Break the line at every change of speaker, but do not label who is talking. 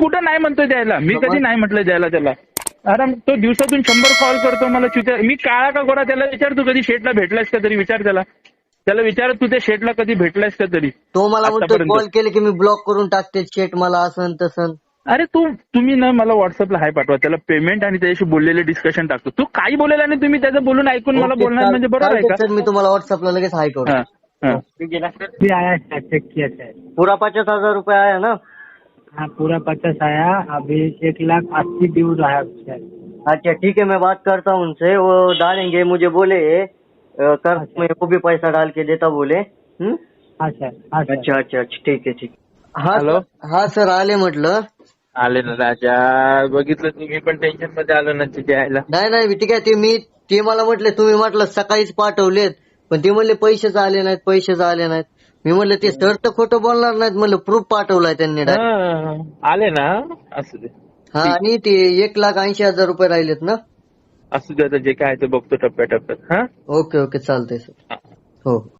कुठं नाही म्हणतोय द्यायला? मी कधी नाही म्हटलं द्यायला त्याला. अरे तो दिवसातून शंभर कॉल करतो मला चित्या मी काळा का गोरा त्याला विचार तू कधी शेटला भेटलायस का तरी? विचार त्याला. त्याला विचार तू त्या शेटला कधी भेटलायस का तरी?
तो मला. कॉल केले की मी ब्लॉक करून टाकते शेट मला असं तसं.
अरे तू तुम्ही ना मला व्हॉट्सअपला हाय पाठवा त्याला पेमेंट आणि त्याच्याशी बोललेले डिस्कशन टाकतो. तू काही बोलेला नाही तुम्ही त्याचं बोलून ऐकून मला बोलणार म्हणजे बरोबर आहे
सर मी तुम्हाला व्हॉट्सअपला लगेच हाय
का
करू
हा, हा.
भी आया है चेक किया है
पुरा पचास हजार रुपये आया ना?
हाँ पूरा पचास आया अभी एक लाख अस्सी ड्यू रहा है उससे
अच्छा ठीक है मैं बात करता हूँ उनसे वो डालेंगे मुझे बोले अ, कर मैं वो भी पैसा डाल के देता बोले हम्म?
हाँ सर हाँ सर।
अच्छा अच्छा अच्छा ठीक आहे ठीक। हा
हॅलो?
सर- हा सर आले म्हटलं।
आले ना राजा बघितलं तुम्ही पण टेन्शनमध्ये आलो ना तिथे यायला.
नाही नाही ठीक आहे ते मी ते मला म्हटले तुम्ही म्हटलं सकाळीच पाठवलेत पण ते म्हणले पैसेच आले नाहीत पैसेच आले नाहीत. मी म्हणलं ते सर तर खोटं बोलणार नाहीत. म्हणलं प्रूफ पाठवलाय त्यांनी direct.
हा, आले ना? असू दे.
हा आणि ते एक लाख ऐंशी हजार रुपये राहिलेत ना?
असू दे आता जे काय आहे ते बघतो टप्प्याटप्प्यात. हा?
ओके ओके चालतंय सर
हा.
हो.